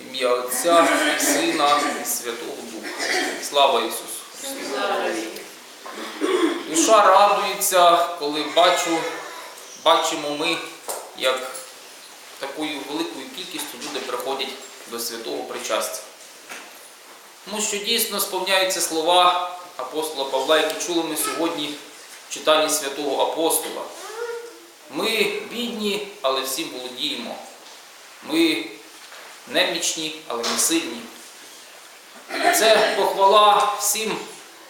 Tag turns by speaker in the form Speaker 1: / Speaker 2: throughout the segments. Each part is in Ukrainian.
Speaker 1: Ім'я Отця і Сина і Святого Духа. Слава Ісусу! Душа радується, коли бачу, бачимо ми, як такою великою кількістю люди приходять до святого причастя. Тому що дійсно сповняються слова апостола Павла, які чули ми сьогодні в читанні святого апостола. Ми бідні, але всім володіємо. Ми немічні, але ми сильні. Це похвала всім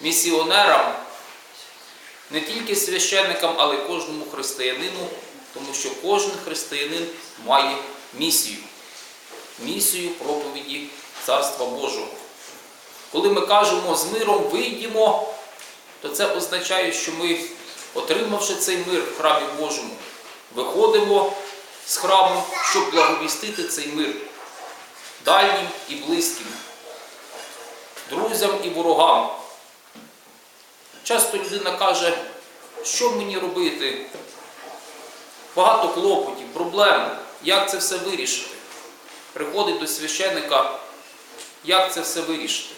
Speaker 1: місіонерам, не тільки священникам, але й кожному християнину, тому що кожен християнин має місію. Місію проповіді Царства Божого. Коли ми кажемо з миром вийдімо, то це означає, що ми, отримавши цей мир в храмі Божому, виходимо з храму, щоб благовістити цей мир дальнім і близьким, друзям і ворогам. Часто людина каже, що мені робити? Багато клопотів, проблем, як це все вирішити. Приходить до священника, як це все вирішити.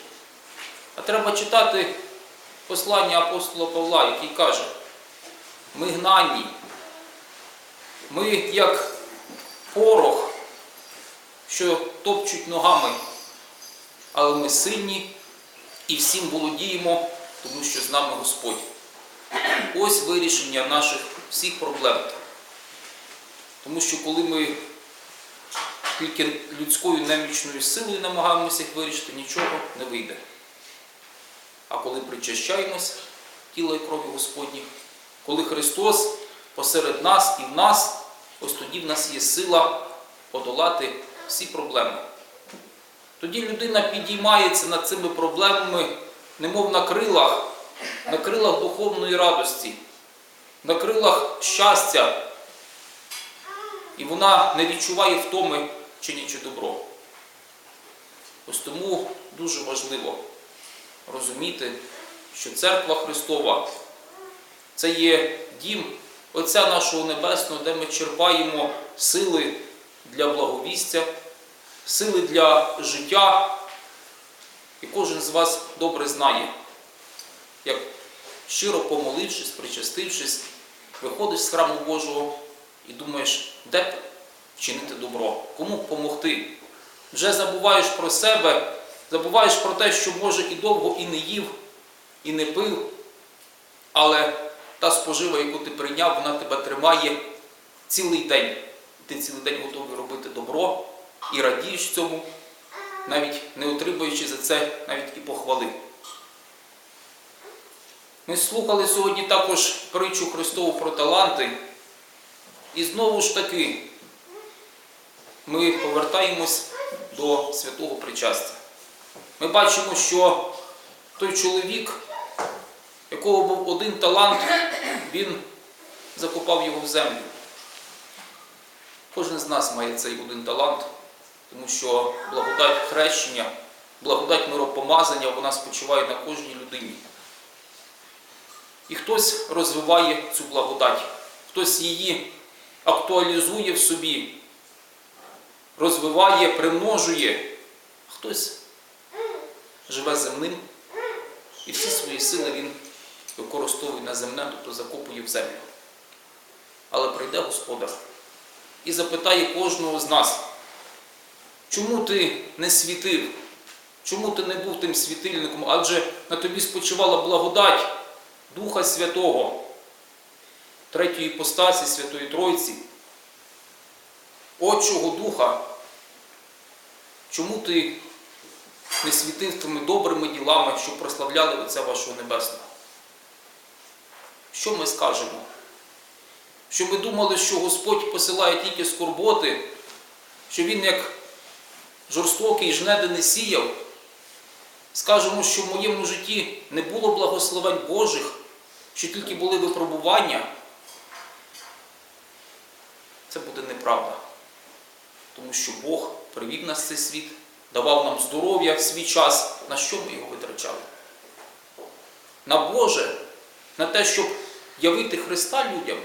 Speaker 1: А треба читати послання апостола Павла, який каже, ми гнанні, ми як порох, що топчуть ногами, але ми сильні і всім володіємо, тому що з нами Господь. Ось вирішення наших всіх проблем. Тому що коли ми тільки людською немічною силою намагаємося їх вирішити, нічого не вийде. А коли причащаємось тіла і крові Господніх, коли Христос посеред нас і в нас, ось тоді в нас є сила подолати всі проблеми. Тоді людина підіймається над цими проблемами, немов на крилах, на крилах духовної радості, на крилах щастя. І вона не відчуває втоми чинячи добро. Ось тому дуже важливо розуміти, що церква Христова це є дім Отця нашого Небесного, де ми черпаємо сили для благовістя, сили для життя. І кожен з вас добре знає, як щиро помолившись, причастившись, виходиш з храму Божого і думаєш, де б чинити добро, кому допомогти. Вже забуваєш про себе, забуваєш про те, що може і довго і не їв, і не пив, але та спожива, яку ти прийняв, вона тебе тримає цілий день. Ти цілий день готовий робити добро і радієш цьому, навіть не отримуючи за це навіть і похвали. Ми слухали сьогодні також притчу Христову про таланти. І знову ж таки ми повертаємось до святого причастя. Ми бачимо, що той чоловік, якого був один талант, він закопав його в землю. Кожен з нас має цей один талант, тому що благодать хрещення, благодать миропомазання, вона спочиває на кожній людині. І хтось розвиває цю благодать, хтось її актуалізує в собі, розвиває, примножує, хтось живе земним і всі свої сили він використовує на земне, тобто закопує в землю. Але прийде Господар і запитає кожного з нас, чому ти не світив, чому ти не був тим світильником, адже на тобі спочивала благодать Духа Святого, третьої постасі Святої Тройці, Отчого Духа. Чому ти не світив тими добрими ділами, що прославляли Отця вашого Небесного? Що ми скажемо? Що ми думали, що Господь посилає тільки скорботи, що Він як жорстокий жнеди не сіяв. Скажемо, що в моєму житті не було благословень Божих, що тільки були випробування. Це буде неправда. Тому що Бог привів нас в цей світ, давав нам здоров'я в свій час, на що ми його витрачали? На Боже, на те, щоб явити Христа людям,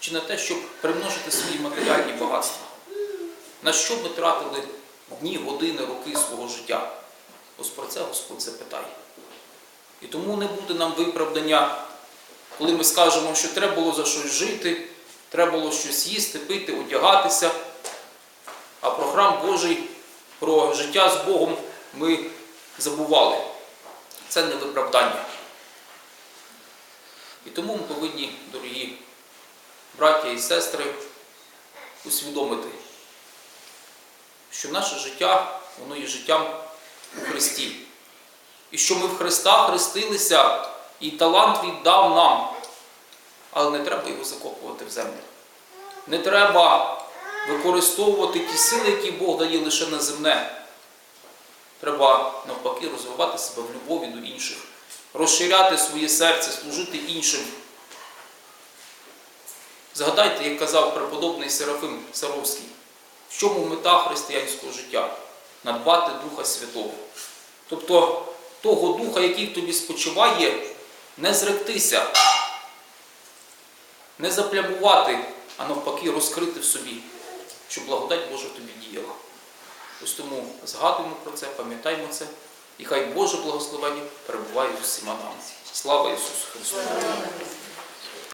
Speaker 1: чи на те, щоб примножити свої матеріальні багатства? На що ми тратили дні, години, роки свого життя. Ось про це Господь запитає. І тому не буде нам виправдання, коли ми скажемо, що треба було за щось жити, треба було щось їсти, пити, одягатися. А про храм Божий, про життя з Богом ми забували. Це не виправдання. І тому ми повинні, дорогі браття і сестри, усвідомити, що наше життя, воно є життям у Христі. І що ми в Христа хрестилися, і талант віддав нам. Але не треба його закопувати в землю. Не треба використовувати ті сили, які Бог дає лише на земне. Треба навпаки розвивати себе в любові до інших, розширяти своє серце, служити іншим. Згадайте, як казав преподобний Серафим Саровський, в чому мета християнського життя? Надбати Духа Святого. Тобто того Духа, який в тобі спочиває, не зректися, не заплямувати, а навпаки розкрити в собі, щоб благодать Божа тобі діяла. Ось тому згадуємо про це, пам'ятаємо це, і хай Боже благословення перебуває усіма нами. Слава Ісусу Христу!